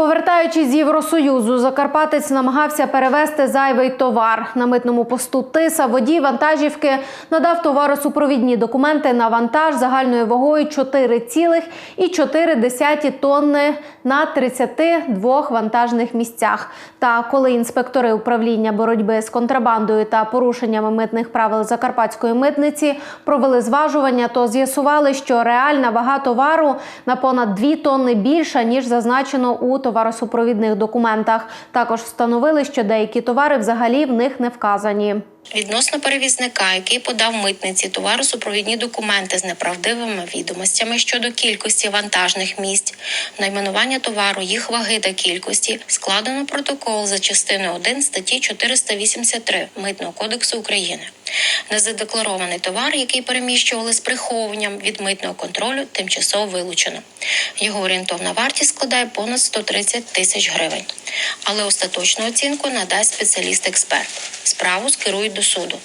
Повертаючись з Євросоюзу, Закарпатець намагався перевезти зайвий товар. На митному посту Тиса водій вантажівки надав товаросупровідні документи на вантаж загальною вагою 4,4 тонни на 32 вантажних місцях. Та коли інспектори управління боротьби з контрабандою та порушеннями митних правил Закарпатської митниці провели зважування, то з'ясували, що реальна вага товару на понад 2 тонни більша ніж зазначено у товаросупровідних документах. Також встановили, що деякі товари взагалі в них не вказані. Відносно перевізника, який подав митниці товаросупровідні документи з неправдивими відомостями щодо кількості вантажних місць, найменування товару, їх ваги та кількості, складено протокол за частиною 1 статті 483 Митного кодексу України. Незадекларований товар, який переміщували з приховуванням від митного контролю, тимчасово вилучено. Його орієнтовна вартість складає понад 130 тисяч гривень. Але остаточну оцінку надасть спеціаліст-експерт. Справу скерують до суду.